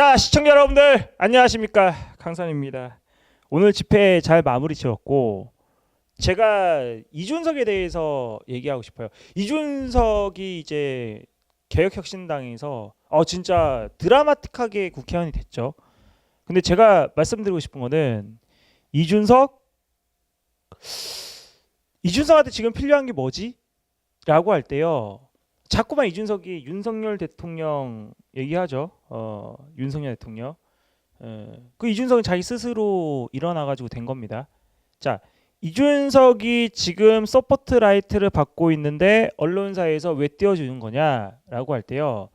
자 시청자 여러분들 안녕하십니까 강산입니다. 오늘 집회 잘 마무리 지었고 제가 이준석에 대해서 얘기하고 싶어요. 이준석이 이제 개혁혁신당에서 어 진짜 드라마틱하게 국회의원이 됐죠. 근데 제가 말씀드리고 싶은 거는 이준석 이준석한테 지금 필요한 게 뭐지? 라고 할 때요. 자꾸만 이준석이 윤석열 대통령 얘기하죠. 어, 윤석열 대통령. 어, 그 이준석은 자기 스스로 일어나 가지고 된 겁니다. 자, 이준석이 지금 서포트 라이트를 받고 있는데 언론사에서 왜 띄워주는 거냐라고 할 때요.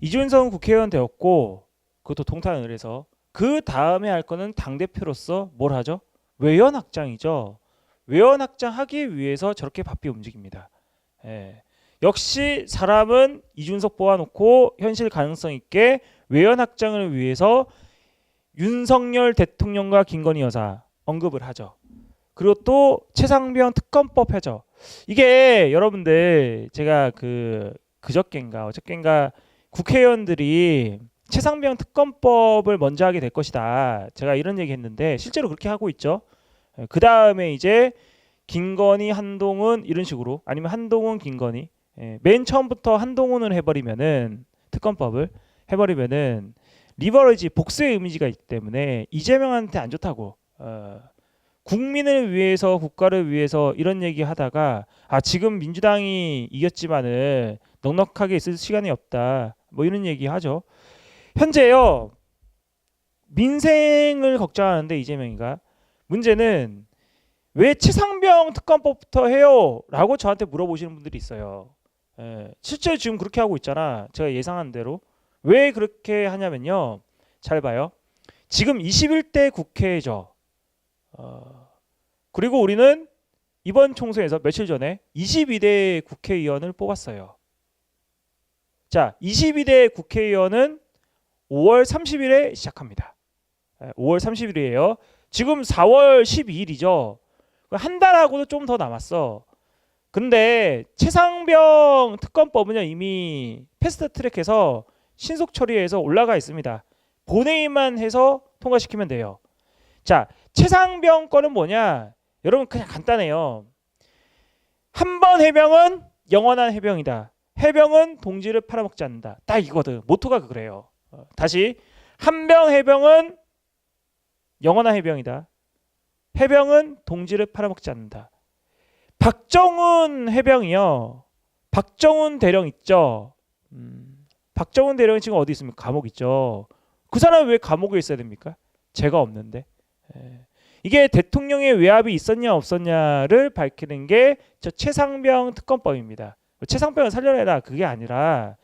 이준석은 국회의원 되었고 그것도 동탄을 해서 그 다음에 할 거는 당 대표로서 뭘 하죠? 외연 확장이죠. 외연 확장하기 위해서 저렇게 바삐 움직입니다. 예. 역시 사람은 이준석 뽑아놓고 현실 가능성 있게 외연 확장을 위해서 윤석열 대통령과 김건희 여사 언급을 하죠. 그리고 또 최상병 특검법 하죠. 이게 여러분들 제가 그 그저께인가 어저께인가 국회의원들이 최상병 특검법을 먼저 하게 될 것이다. 제가 이런 얘기했는데 실제로 그렇게 하고 있죠. 그 다음에 이제 김건희, 한동훈 이런 식으로 아니면 한동훈, 김건희 예, 맨 처음부터 한동훈을 해버리면은 특검법을 해버리면은 리버러지 복수의 이미지가 있기 때문에 이재명한테 안 좋다고 어, 국민을 위해서 국가를 위해서 이런 얘기 하다가 아 지금 민주당이 이겼지만은 넉넉하게 있을 시간이 없다 뭐 이런 얘기 하죠 현재요 민생을 걱정하는데 이재명이가 문제는 왜 최상병 특검법부터 해요? 라고 저한테 물어보시는 분들이 있어요. 예, 실제 지금 그렇게 하고 있잖아. 제가 예상한 대로. 왜 그렇게 하냐면요. 잘 봐요. 지금 21대 국회죠. 어, 그리고 우리는 이번 총선에서 며칠 전에 22대 국회의원을 뽑았어요. 자, 22대 국회의원은 5월 30일에 시작합니다. 예, 5월 30일이에요. 지금 4월 12일이죠. 한 달하고도 좀 더 남았어. 근데 최상병 특검법은요 이미 패스트 트랙해서 신속 처리해서 올라가 있습니다. 본회의만 해서 통과시키면 돼요. 자, 최상병 건은 뭐냐? 여러분 그냥 간단해요. 한 번 해병은 영원한 해병이다. 해병은 동지를 팔아먹지 않는다. 딱 이거든. 모토가 그래요. 어, 다시 한 병 해병은 영원한 해병이다. 해병은 동지를 팔아먹지 않는다. 박정훈 해병이요. 박정훈 대령 있죠. 음, 박정훈 대령이 지금 어디 있습니까? 감옥 있죠. 그 사람 왜 감옥에 있어야 됩니까? 죄가 없는데. 예. 이게 대통령의 외압이 있었냐 없었냐를 밝히는 게 저 최상병 특검법입니다. 최상병을 살려내라 그게 아니라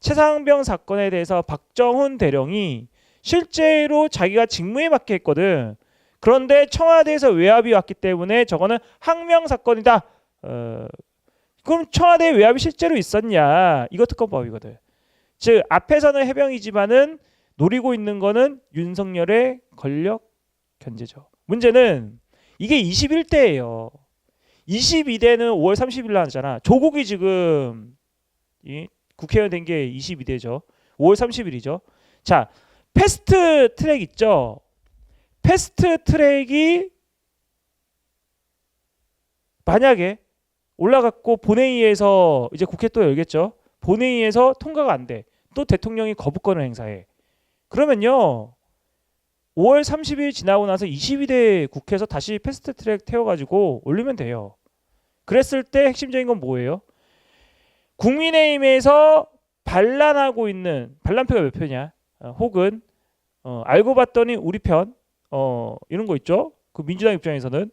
최상병 사건에 대해서 박정훈 대령이 실제로 자기가 직무에 맞게 했거든. 그런데 청와대에서 외압이 왔기 때문에 저거는 항명 사건이다. 어, 그럼 청와대 외압이 실제로 있었냐? 이거 특검법이거든. 즉 앞에서는 해병이지만은 노리고 있는 거는 윤석열의 권력 견제죠. 문제는 이게 21대예요. 22대는 5월 30일 날 하잖아. 조국이 지금 이 국회의원 된 게 22대죠. 5월 30일이죠. 자, 패스트 트랙 있죠. 패스트 트랙이 만약에 올라갔고 본회의에서 이제 국회 또 열겠죠. 본회의에서 통과가 안 돼. 또 대통령이 거부권을 행사해. 그러면요. 5월 30일 지나고 나서 22대 국회에서 다시 패스트 트랙 태워가지고 올리면 돼요. 그랬을 때 핵심적인 건 뭐예요? 국민의힘에서 반란하고 있는 반란표가 몇 표냐? 어, 혹은 어, 알고 봤더니 우리 편 어, 이런 거 있죠? 그 민주당 입장에서는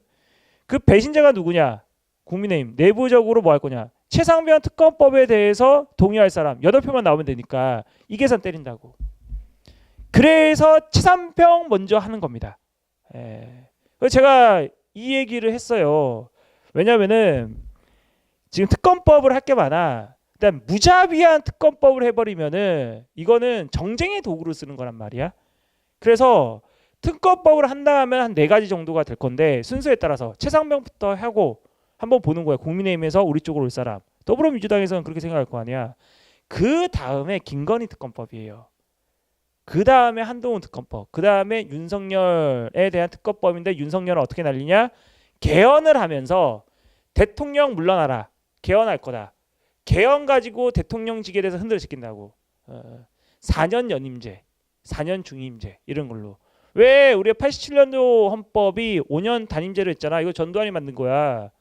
그 배신자가 누구냐? 국민의힘 내부적으로 뭐 할 거냐? 최상병 특검법에 대해서 동의할 사람 8표만 나오면 되니까 이 계산 때린다고. 그래서 최상병 먼저 하는 겁니다. 예. 그래서 제가 이 얘기를 했어요. 왜냐면은 지금 특검법을 할 게 많아. 일단 무자비한 특검법을 해버리면은 이거는 정쟁의 도구로 쓰는 거란 말이야. 그래서 특검법을 한다 하면 한 네 가지 정도가 될 건데 순서에 따라서 최상병부터 하고 한번 보는 거야. 국민의힘에서 우리 쪽으로 올 사람. 더불어민주당에서는 그렇게 생각할 거 아니야. 그 다음에 김건희 특검법이에요. 그 다음에 한동훈 특검법, 그 다음에 윤석열에 대한 특검법인데 윤석열은 어떻게 날리냐? 개헌을 하면서 대통령 물러나라, 개헌할 거다. 개헌 가지고 대통령직에 대해서 흔들어 시킨다고. 어, 4년 연임제, 4년 중임제 이런 걸로. 왜 우리가 87년도 헌법이 5년 단임제로 했잖아. 이거 전두환이 만든 거야.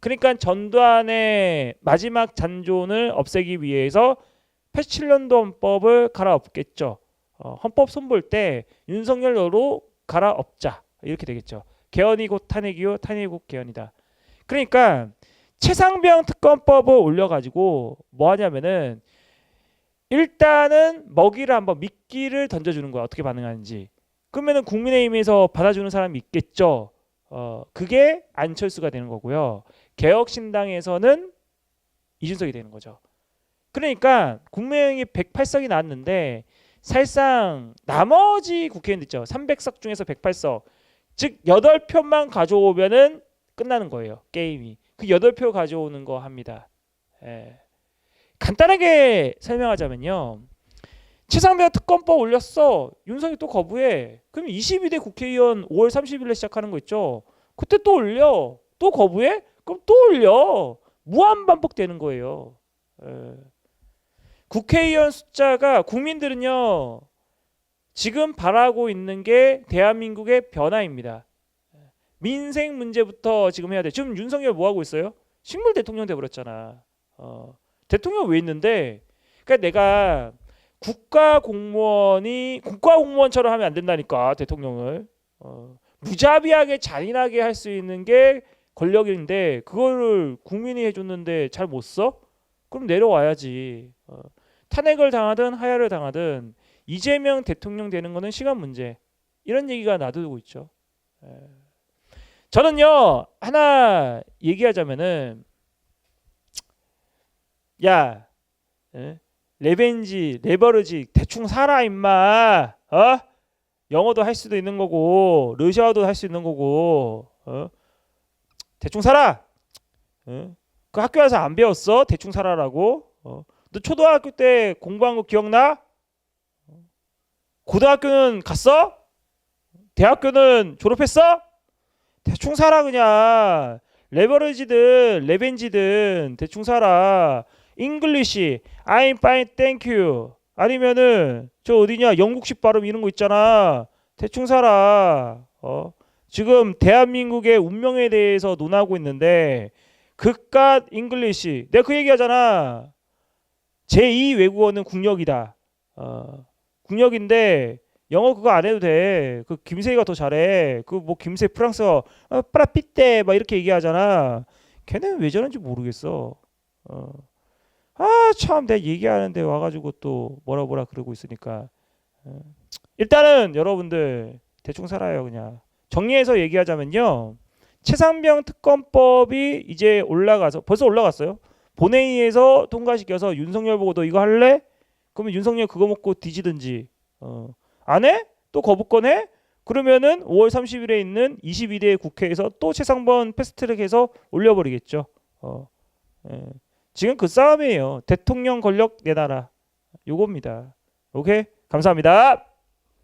그러니까 전두환의 마지막 잔존을 없애기 위해서 87년도 헌법을 갈아엎겠죠. 어, 헌법 손볼 때 윤석열로 갈아엎자 이렇게 되겠죠. 개헌이 곧 탄핵이요, 탄핵이 곧 개헌이다. 그러니까 최상병 특검법을 올려가지고 뭐 하냐면은 일단은 먹이를 한번 미끼를 던져주는 거야. 어떻게 반응하는지. 그러면은 국민의힘에서 받아주는 사람이 있겠죠. 어, 그게 안철수가 되는 거고요. 개혁신당에서는 이준석이 되는 거죠. 그러니까 국민의힘이 108석이 나왔는데 사실상 나머지 국회의원 있죠. 300석 중에서 108석. 즉 8표만 가져오면은 끝나는 거예요. 게임이. 그 8표 가져오는 거 합니다. 예. 간단하게 설명하자면요. 최상병 특검법 올렸어. 윤석이 또 거부해. 그럼 22대 국회의원 5월 30일에 시작하는 거 있죠. 그때 또 올려. 또 거부해? 그럼 또 올려. 무한 반복되는 거예요. 예. 국회의원 숫자가 국민들은요. 지금 바라고 있는 게 대한민국의 변화입니다. 민생 문제부터 지금 해야 돼. 지금 윤석열 뭐 하고 있어요? 식물 대통령 돼 버렸잖아. 어. 대통령 왜 있는데? 그러니까 내가 국가 공무원이 국가 공무원처럼 하면 안 된다니까 대통령을 어, 무자비하게 잔인하게 할 수 있는 게 권력인데 그거를 국민이 해줬는데 잘 못 써? 그럼 내려와야지. 어, 탄핵을 당하든 하야를 당하든 이재명 대통령 되는 거는 시간 문제. 이런 얘기가 놔두고 있죠. 에. 저는요 하나 얘기하자면은 야 에? 레벤지 레버리지 대충 살아 임마. 어? 영어도 할 수도 있는 거고 러시아어도 할 수 있는 거고 어? 대충 살아. 어? 그 학교 와서 안 배웠어? 대충 살아라고? 어? 너 초등학교 때 공부한 거 기억나? 고등학교는 갔어? 대학교는 졸업했어? 대충 살아 그냥. 레버리지든 레벤지든 대충 살아 잉글리시 fine thank you 아니면은 저 어디냐 영국식 발음 이런 거 있잖아 대충 살아 어 지금 대한민국의 운명에 대해서 논하고 있는데 그깟 잉글리시 내가 그 얘기하잖아 제2 외국어는 국력이다 어 국력인데 영어 그거 안 해도 돼. 그 김세희가 더 잘해. 그 뭐 김세 프랑스어 어, 프라피떼 막 이렇게 얘기하잖아. 걔는 왜 저런지 모르겠어. 어. 아 참 내가 얘기하는데 와가지고 또 뭐라 뭐라 그러고 있으니까 어. 일단은 여러분들 대충 살아요 그냥 정리해서 얘기하자면요 최상병 특검법이 이제 올라가서 벌써 올라갔어요 본회의에서 통과시켜서 윤석열 보고 너 이거 할래? 그러면 윤석열 그거 먹고 뒤지든지 어. 안 해? 또 거부권 해? 그러면은 5월 30일에 있는 22대 국회에서 또 최상번 패스트트랙해서 올려버리겠죠. 어. 예. 지금 그 싸움이에요. 대통령 권력 내놔라. 요겁니다. 오케이? 감사합니다.